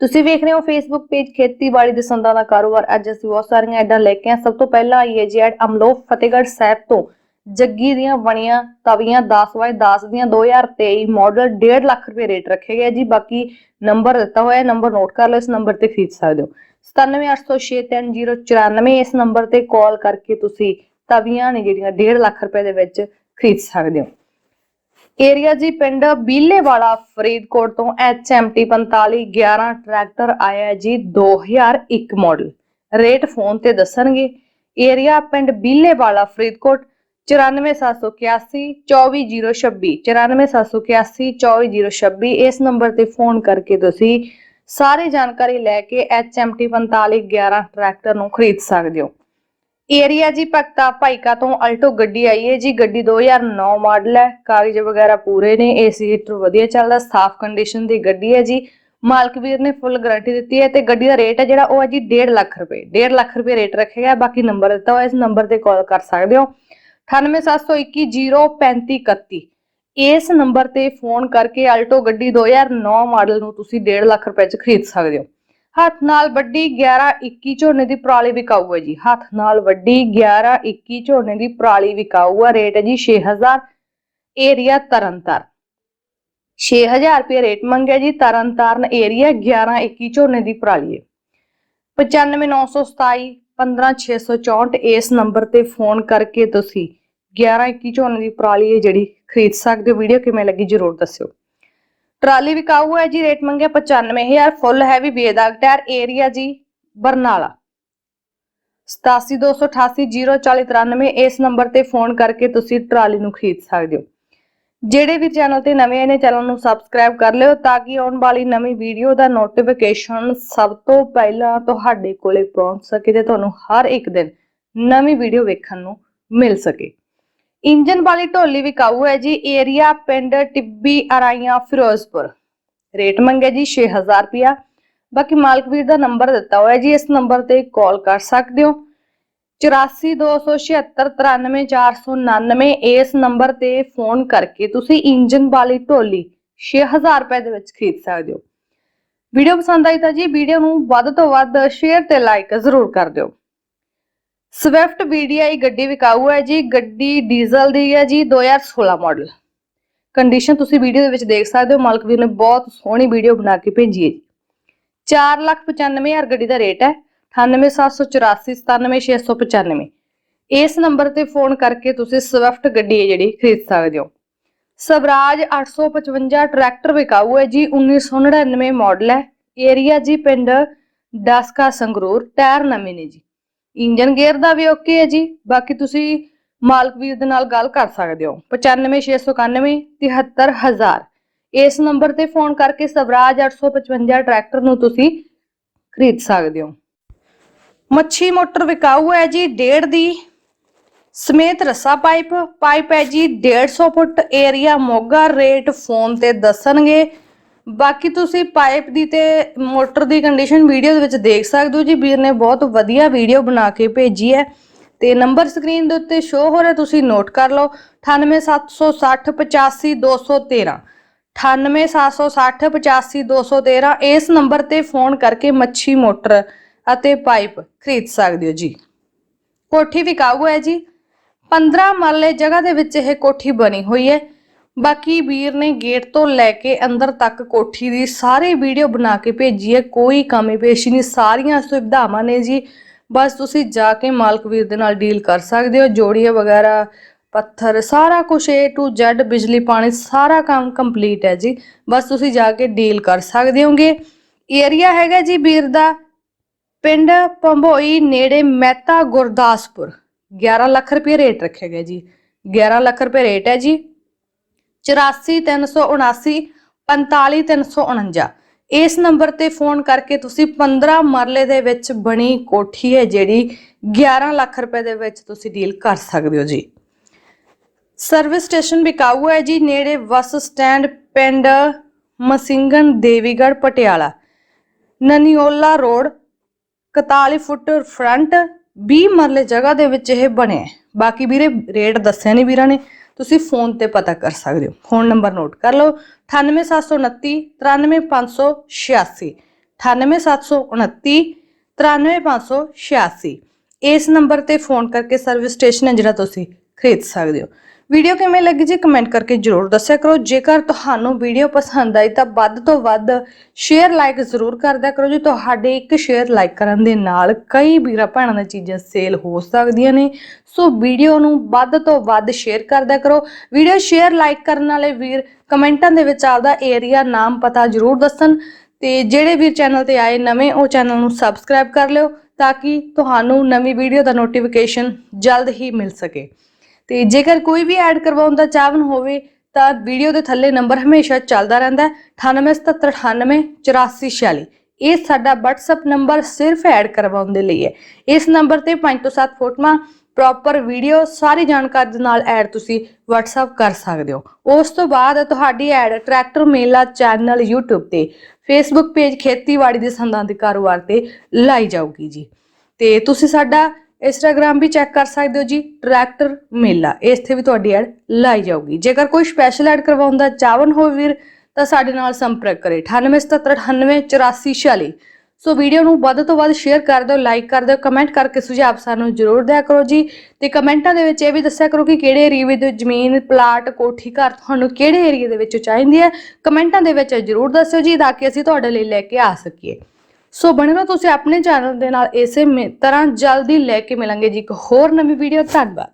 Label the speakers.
Speaker 1: ਤੁਸੀਂ ਵੇਖ ਰਹੇ ਹੋ ਫੇਸਬੁੱਕ ਪੇਜ ਖੇਤੀਬਾੜੀ ਦੇ ਸੰਦਾਂ ਦਾ ਕਾਰੋਬਾਰ। ਅੱਜ ਅਸੀਂ ਬਹੁਤ ਸਾਰੀਆਂ ਐਡਾਂ ਲੈ ਕੇ ਆਏ। ਸਭ ਤੋਂ ਪਹਿਲਾਂ ਆਈ ਹੈ ਜੀ ਐਡ ਅਮਲੋਹ ਫਤਿਹਗੜ੍ਹ ਸਾਹਿਬ ਤੋਂ। ਜੱਗੀ ਦੀਆਂ ਬਣੀਆਂ ਤਵੀਆਂ 10 ਬਾਏ 10 ਦੀਆਂ 2023 ਮਾਡਲ 1.5 ਲੱਖ ਰੁਪਏ ਰੇਟ ਰੱਖੇ ਗਏ ਜੀ। ਬਾਕੀ ਨੰਬਰ ਦਿੱਤਾ ਹੋਇਆ ਹੈ ਨੰਬਰ ਨੋਟ ਕਰ ਲਓ, ਇਸ ਨੰਬਰ ਤੇ ਖਰੀਦ ਸਕਦੇ ਹੋ। 9780639094 ਇਸ ਨੰਬਰ ਤੇ ਕਾਲ ਕਰਕੇ ਤੁਸੀਂ ਤਵੀਆਂ ਨੇ ਜਿਹੜੀਆਂ 1.5 ਲੱਖ ਰੁਪਏ ਦੇ ਵਿੱਚ ਖਰੀਦ ਸਕਦੇ ਹੋ। ਏਰੀਆ ਜੀ ਪਿੰਡ ਬੀਲੇਵਾਲਾ ਫਰੀਦਕੋਟ ਤੋਂ HMT 4511 ਟਰੈਕਟਰ ਆਇਆ ਹੈ ਜੀ 2001 ਮਾਡਲ। ਰੇਟ ਫੋਨ ਤੇ ਦੱਸਣਗੇ। ਏਰੀਆ ਪਿੰਡ ਬੀਲੇਵਾਲਾ ਫਰੀਦਕੋਟ 94781 24026 94781 24026 ਇਸ ਨੰਬਰ ਤੇ ਫੋਨ ਕਰਕੇ ਤੁਸੀਂ ਸਾਰੀ ਜਾਣਕਾਰੀ ਲੈ ਕੇ HMT 4511 ਟਰੈਕਟਰ ਨੂੰ ਖਰੀਦ ਸਕਦੇ ਹੋ। ਏਰੀਆ ਜੀ ਭਗਤਾ ਭਾਈਕਾ ਤੋਂ ਅਲਟੋ ਗੱਡੀ ਆਈ ਹੈ ਜੀ, ਗੱਡੀ 2009 ਮਾਡਲ ਹੈ। ਕਾਗਜ਼ ਵਗੈਰਾ ਪੂਰੇ ਨੇ, ਏਸੀ ਹੀਟਰ ਵਧੀਆ ਚੱਲਦਾ, ਸਾਫ਼ ਕੰਡੀਸ਼ਨ ਦੀ ਗੱਡੀ ਹੈ ਜੀ। ਮਾਲਕ ਵੀਰ ਨੇ ਫੁੱਲ ਗਾਰੰਟੀ ਦਿੱਤੀ ਹੈ ਤੇ ਗੱਡੀ ਦਾ ਰੇਟ ਹੈ ਜਿਹੜਾ ਉਹ ਹੈ ਜੀ 1.5 ਲੱਖ ਰੁਪਏ। 1.5 ਲੱਖ ਰੁਪਏ ਰੇਟ ਰੱਖਿਆ ਗਿਆ ਬਾਕੀ ਨੰਬਰ ਦਿੱਤਾ ਹੋਇਆ, ਇਸ ਨੰਬਰ ਤੇ ਕਾਲ ਕਰ ਸਕਦੇ ਹੋ। 9872103531 ਇਸ ਨੰਬਰ ਤੇ ਫੋਨ ਕਰਕੇ ਅਲਟੋ ਗੱਡੀ 2009 ਮਾਡਲ ਨੂੰ ਤੁਸੀਂ 1.5 ਲੱਖ ਰੁਪਏ ਚ ਖਰੀਦ ਸਕਦੇ ਹੋ। ਹੱਥ ਨਾਲ ਵੱਡੀ 11 21 ਝੋਨੇ ਦੀ ਪਰਾਲੀ ਵਿਕਾਊ ਹੈ ਜੀ। ਹੱਥ ਨਾਲ ਵੱਡੀ 11 21 ਝੋਨੇ ਦੀ ਪਰਾਲੀ ਵਿਕਾਊ ਹੈ ਰੇਟ ਹੈ ਜੀ 6000 ਏਰੀਆ ਤਰਨਤਾਰਨ। 6000 ਰੁਪਏ ਰੇਟ ਮੰਗਿਆ ਜੀ ਤਰਨਤਾਰਨ ਏਰੀਆ 11 21 ਝੋਨੇ ਦੀ ਪਰਾਲੀ ਹੈ। 95927 15664 ਇਸ ਨੰਬਰ ਤੇ ਫੋਨ ਕਰਕੇ ਤੁਸੀਂ 11 21 ਝੋਨੇ ਦੀ ਪਰਾਲੀ ਹੈ ਜਿਹੜੀ ਖਰੀਦ ਸਕਦੇ ਹੋ। ਵੀਡੀਓ ਕਿਵੇਂ ਲੱਗੀ ਜਰੂਰ ਦੱਸਿਓ। ਟਰਾਲੀ ਵਿਕਾਊ ਹੈ ਜੀ, ਰੇਟ ਮੰਗਿਆ 95000 ਫੁੱਲ ਹੈਵੀ ਬੇਦਾਗ ਟਾਇਰ ਏਰੀਆ ਜੀ, ਬਰਨਾਲਾ। 8728804093 ਇਸ ਨੰਬਰ ਤੇ ਫੋਨ ਕਰਕੇ ਤੁਸੀਂ ਟਰਾਲੀ ਨੂੰ ਖਰੀਦ ਸਕਦੇ ਹੋ। ਜਿਹੜੇ ਵੀ ਚੈਨਲ ਤੇ ਨਵੇਂ ਆਏ ਨੇ, ਚੈਨਲ ਨੂੰ ਸਬਸਕ੍ਰਾਈਬ ਕਰ ਲਿਓ ਤਾਂ ਕਿ ਆਉਣ ਵਾਲੀ ਨਵੀਂ ਵੀਡੀਓ ਦਾ ਨੋਟੀਫਿਕੇਸ਼ਨ ਸਭ ਤੋਂ ਪਹਿਲਾਂ ਤੁਹਾਡੇ ਕੋਲੇ ਪਹੁੰਚ ਸਕੇ ਤੇ ਤੁਹਾਨੂੰ ਹਰ ਇੱਕ ਦਿਨ ਨਵੀਂ ਵੀਡੀਓ ਵੇਖਣ ਨੂੰ ਮਿਲ ਸਕੇ। ਇੰਜਨ ਵਾਲੀ ਢੋਲੀ ਵਿਕਾਊ ਹੈ ਜੀ, ਏਰੀਆ ਪਿੰਡ ਟਿੱਬੀ ਅਰਾਈਆਂ, ਫਿਰੋਜ਼ਪੁਰ। ਰੇਟ ਮੰਗਿਆ ਜੀ 6000 ਰੁਪਿਆ ਬਾਕੀ ਮਾਲਕ ਵੀਰ ਦਾ ਨੰਬਰ ਦਿੱਤਾ ਹੋਇਆ ਜੀ, ਇਸ ਨੰਬਰ ਤੇ ਕਾਲ ਕਰ ਸਕਦੇ ਹੋ। 8427793499 ਇਸ ਨੰਬਰ ਤੇ ਫੋਨ ਕਰਕੇ ਤੁਸੀਂ ਇੰਜਨ ਵਾਲੀ ਢੋਲੀ 6000 ਰੁਪਏ ਦੇ ਵਿੱਚ ਖਰੀਦ ਸਕਦੇ ਹੋ। ਵੀਡੀਓ ਪਸੰਦ ਆਈ ਤਾਂ ਜੀ, ਵੀਡੀਓ ਨੂੰ ਵੱਧ ਤੋਂ ਵੱਧ ਸ਼ੇਅਰ ਤੇ ਲਾਈਕ ਜ਼ਰੂਰ ਕਰ ਦਿਓ। ਸਵਿਫਟ VDI ਗੱਡੀ ਵਿਕਾਊ ਹੈ ਜੀ, ਗੱਡੀ ਡੀਜ਼ਲ ਦੀ ਹੈ ਜੀ 2016 ਮਾਡਲ ਕੰਡੀਸ਼ਨ ਤੁਸੀਂ ਵੀਡੀਓ ਦੇ ਵਿੱਚ ਦੇਖ ਸਕਦੇ ਹੋ, ਮਾਲਕ ਵੀਰ ਨੇ ਬਹੁਤ ਸੋਹਣੀ ਵੀਡੀਓ ਬਣਾ ਕੇ ਭੇਜੀ ਹੈ ਜੀ। 495000 ਗੱਡੀ ਦਾ ਰੇਟ ਹੈ 9874897695 ਇਸ ਨੰਬਰ ਤੇ ਫੋਨ ਕਰਕੇ ਤੁਸੀਂ ਸਵਿਫਟ ਗੱਡੀ ਹੈ ਜਿਹੜੀ ਖਰੀਦ ਸਕਦੇ ਹੋ। ਸਵਰਾਜ 855 ਟਰੈਕਟਰ ਵਿਕਾਊ ਹੈ ਜੀ 1999 ਮਾਡਲ ਹੈ। ਏਰੀਆ ਜੀ ਪਿੰਡ ਡਾਸਕਾ ਸੰਗਰੂਰ, ਟਾਇਰ ਨਵੇਂ ਨੇ ਜੀ। ਇੰਜਨ ਗੇਅਰ ਦਾ ਵੀ ਓਕੇ ਹੈ ਜੀ। ਬਾਕੀ ਤੁਸੀਂ ਮਾਲਕ ਵੀਰ ਦੇ ਨਾਲ ਗੱਲ ਕਰ ਸਕਦੇ ਹੋ। 95691 73000 ਇਸ ਨੰਬਰ ਤੇ ਫੋਨ ਕਰਕੇ ਸਵਰਾਜ 855 ਟਰੈਕਟਰ ਨੂੰ ਤੁਸੀਂ ਖਰੀਦ ਸਕਦੇ ਹੋ। ਮੱਛੀ ਮੋਟਰ ਵਿਕਾਊ ਹੈ ਜੀ 1.5 ਦੀ। ਸਮੇਤ ਰਸਾ ਪਾਈਪ ਪਾਈਪ ਹੈ ਜੀ 150 foot area Moga rate phone ਤੇ ਦੱਸਣਗੇ। ਬਾਕੀ ਤੁਸੀਂ ਪਾਈਪ ਦੀ ਤੇ ਮੋਟਰ ਦੀ ਕੰਡੀਸ਼ਨ ਵੀਡੀਓ ਦੇ ਵਿੱਚ ਦੇਖ ਸਕਦੇ ਹੋ ਜੀ। ਵੀਰ ਨੇ ਬਹੁਤ ਵਧੀਆ ਵੀਡੀਓ ਬਣਾ ਕੇ ਭੇਜੀ ਹੈ। ਤੇ ਨੰਬਰ ਸਕਰੀਨ ਦੇ ਉੱਤੇ ਸ਼ੋ ਹੋ ਰਿਹਾ, ਤੁਸੀਂ ਨੋਟ ਕਰ ਲਓ। 9876085213 9876085213 ਇਸ ਨੰਬਰ ਤੇ ਫੋਨ ਕਰਕੇ ਮੱਛੀ ਮੋਟਰ ਅਤੇ ਪਾਈਪ ਖਰੀਦ ਸਕਦੇ ਹੋ ਜੀ। ਕੋਠੀ ਵਿਕਾਊ ਹੈ ਜੀ। 15 ਮਰਲੇ ਜਗ੍ਹਾ ਦੇ ਵਿੱਚ ਇਹ ਕੋਠੀ ਬਣੀ ਹੋਈ ਹੈ। ਬਾਕੀ ਵੀਰ ਨੇ ਗੇਟ ਤੋਂ ਲੈ ਕੇ ਅੰਦਰ ਤੱਕ ਕੋਠੀ ਦੀ ਸਾਰੀ ਵੀਡੀਓ ਬਣਾ ਕੇ ਭੇਜੀ ਹੈ। ਕੋਈ ਕਮੀ ਪੇਸ਼ੀ ਨਹੀਂ, ਸਾਰੀਆਂ ਸੁਵਿਧਾਵਾਂ ਨੇ ਜੀ। ਬਸ ਤੁਸੀਂ ਜਾ ਕੇ ਮਾਲਕ ਵੀਰ ਦੇ ਨਾਲ ਡੀਲ ਕਰ ਸਕਦੇ ਹੋ। ਜੋੜੀਆਂ ਵਗੈਰਾ, ਪੱਥਰ, ਸਾਰਾ ਕੁਝ A to Z, ਬਿਜਲੀ, ਪਾਣੀ, ਸਾਰਾ ਕੰਮ ਕੰਪਲੀਟ ਹੈ ਜੀ। ਬਸ ਤੁਸੀਂ ਜਾ ਕੇ ਡੀਲ ਕਰ ਸਕਦੇ ਹੋਗੇ। ਏਰੀਆ ਹੈਗਾ ਜੀ ਵੀਰ ਦਾ ਪਿੰਡ ਪੰਭੋਈ ਨੇੜੇ ਮਹਿਤਾ ਗੁਰਦਾਸਪੁਰ। 11 ਲੱਖ ਰੁਪਏ ਰੇਟ ਰੱਖਿਆ ਗਿਆ ਜੀ। 11 ਲੱਖ ਰੁਪਏ ਰੇਟ ਹੈ ਜੀ। 84379 45349 ਇਸ ਨੰਬਰ ਤੇ ਫੋਨ ਕਰਕੇ ਤੁਸੀਂ 15 ਮਰਲੇ ਦੇ ਵਿੱਚ ਬਣੀ ਕੋਠੀ ਹੈ ਜਿਹੜੀ 11 ਲੱਖ ਰੁਪਏ ਦੇ ਵਿੱਚ ਤੁਸੀਂ ਡੀਲ ਕਰ ਸਕਦੇ ਹੋ ਜੀ। ਸਰਵਿਸ ਸਟੇਸ਼ਨ ਬਿਕਾਊ ਹੈ ਜੀ, ਨੇੜੇ ਬੱਸ ਸਟੈਂਡ ਪਿੰਡ Masingan Devigarh, Patiala. Naniola road 41 foot front 20 ਮਰਲੇ ਜਗ੍ਹਾ ਦੇ ਵਿੱਚ ਇਹ ਬਣਿਆ ਬਾਕੀ ਵੀਰੇ, ਰੇਟ ਦੱਸਿਆ ਨਹੀਂ ਵੀਰਾਂ ਨੇ। ਤੁਸੀਂ ਫੋਨ ਤੇ ਪਤਾ ਕਰ ਸਕਦੇ ਹੋ। ਫੋਨ ਨੰਬਰ ਨੋਟ ਕਰ ਲਓ। 98729 93586 98729 93586 ਇਸ ਨੰਬਰ ਤੇ ਫੋਨ ਕਰਕੇ ਸਰਵਿਸ ਸਟੇਸ਼ਨ ਹੈ ਜਿਹੜਾ ਤੁਸੀਂ ਖਰੀਦ ਸਕਦੇ ਹੋ। ਵੀਡੀਓ ਕਿਵੇਂ ਲੱਗੀ ਜੀ ਕਮੈਂਟ ਕਰਕੇ ਜਰੂਰ ਦੱਸਿਆ ਕਰੋ। ਜੇਕਰ ਤੁਹਾਨੂੰ ਵੀਡੀਓ ਪਸੰਦ ਆਈ ਤਾਂ ਵੱਧ ਤੋਂ ਵੱਧ ਸ਼ੇਅਰ ਲਾਈਕ ਜ਼ਰੂਰ ਕਰਦਿਆ ਕਰੋ ਜੀ। ਤੁਹਾਡੇ ਇੱਕ ਸ਼ੇਅਰ ਲਾਈਕ ਕਰਨ ਦੇ ਨਾਲ ਕਈ ਵੀਰਾਂ ਭੈਣਾਂ ਦੀਆਂ ਚੀਜ਼ਾਂ ਸੇਲ ਹੋ ਸਕਦੀਆਂ ਨੇ। ਸੋ ਵੀਡੀਓ ਨੂੰ ਵੱਧ ਤੋਂ ਵੱਧ ਸ਼ੇਅਰ ਕਰਦਿਆ ਕਰੋ। ਵੀਡੀਓ ਸ਼ੇਅਰ ਲਾਈਕ ਕਰਨ ਵਾਲੇ ਵੀਰ ਕਮੈਂਟਾਂ ਦੇ ਵਿੱਚ ਆਪਦਾ ਏਰੀਆ ਨਾਮ, ਪਤਾ ਜਰੂਰ ਦੱਸਣ। ਤੇ ਜਿਹੜੇ ਵੀਰ ਚੈਨਲ ਤੇ ਆਏ ਨਵੇਂ, ਉਹ ਚੈਨਲ ਨੂੰ ਸਬਸਕ੍ਰਾਈਬ ਕਰ ਲਿਓ ਤਾਂ ਕਿ ਤੁਹਾਨੂੰ ਨਵੀਂ ਵੀਡੀਓ ਦਾ ਨੋਟੀਫਿਕੇਸ਼ਨ ਜਲਦ ਹੀ ਮਿਲ ਸਕੇ। ਤੇ ਜੇਕਰ ਕੋਈ ਵੀ ਐਡ ਕਰਵਾਉਣ ਦਾ ਚਾਹਵਨ ਹੋਵੇ, ਤਾਂ ਵੀਡੀਓ ਦੇ ਥੱਲੇ ਨੰਬਰ ਹਮੇਸ਼ਾ ਚੱਲਦਾ ਰਹਿੰਦਾ ਹੈ 9877988446 ਇਹ ਸਾਡਾ WhatsApp ਨੰਬਰ ਸਿਰਫ ਐਡ ਕਰਵਾਉਣ ਦੇ ਲਈ ਹੈ। ਇਸ ਨੰਬਰ ਤੇ 5 ਤੋਂ 7 ਫੋਟੋਆਂ ਪ੍ਰੋਪਰ ਵੀਡੀਓ ਸਾਰੀ ਜਾਣਕਾਰੀ ਦੇ ਨਾਲ ਐਡ ਤੁਸੀਂ WhatsApp ਕਰ ਸਕਦੇ ਹੋ। ਉਸ ਤੋਂ ਬਾਅਦ ਤੁਹਾਡੀ ad tractor Mela channel YouTube ਤੇ, Facebook ਪੇਜ ਖੇਤੀਬਾੜੀ ਦੇ ਸੰਦਾਂ ਦੇ ਕਾਰੋਬਾਰ ਤੇ ਲਾਈ ਜਾਊਗੀ ਜੀ। ਤੇ ਤੁਸੀਂ ਸਾਡਾ ਇੰਸਟਾਗ੍ਰam ਵੀ ਚੈੱਕ ਕਰ ਸਕਦੇ ਹੋ ਜੀ ਟਰੈਕਟਰ ਮੇਲਾ ਇਸ ਤੇ ਵੀ ਤੁਹਾਡੀ ਐਡ ਲਾਈ ਜਾਊਗੀ। ਜੇਕਰ ਕੋਈ ਸਪੈਸ਼ਲ ਐਡ ਕਰਵਾਉਣ ਦਾ ਚਾਹਵਨ ਹੋ ਵੀਰ, ਤਾਂ ਸਾਡੇ ਨਾਲ ਸੰਪਰਕ ਕਰੇ 9877988446 ਸੋ ਵੀਡੀਓ ਨੂੰ ਵੱਧ ਤੋਂ ਵੱਧ ਸ਼ੇਅਰ ਕਰ ਦਿਓ ਲਾਈਕ ਕਰ ਦਿਓ ਕਮੈਂਟ ਕਰਕੇ ਸੁਝਾਅ ਸਾਨੂੰ ਜ਼ਰੂਰ ਦਿਆ ਕਰੋ ਜੀ। ਤੇ ਕਮੈਂਟਾਂ ਦੇ ਵਿੱਚ ਇਹ ਵੀ ਦੱਸਿਆ ਕਰੋ ਕਿ ਕਿਹੜੇ ਏਰੀਏ ਵਿੱਚ ਜ਼ਮੀਨ ਪਲਾਟ ਕੋਠੀ, ਘਰ ਤੁਹਾਨੂੰ ਕਿਹੜੇ ਏਰੀਏ ਦੇ ਵਿੱਚ ਚਾਹੀਦੀ ਹੈ। ਕਮੈਂਟਾਂ ਦੇ ਵਿੱਚ ਜ਼ਰੂਰ ਦੱਸਿਓ ਜੀ, ਤਾਂ ਕਿ ਅਸੀਂ ਤੁਹਾਡੇ ਲਈ ਲੈ ਕੇ ਆ ਸਕੀਏ। ਸੋ ਬਣੇ ਤੁਸੀਂ ਆਪਣੇ ਚੈਨਲ ਦੇ ਨਾਲ ਇਸੇ ਮੇ- ਤਰ੍ਹਾਂ ਜਲਦੀ ਲੈ ਕੇ ਮਿਲਾਂਗੇ ਜੀ ਇੱਕ ਹੋਰ ਨਵੀਂ ਵੀਡੀਓ ਧੰਨਵਾਦ।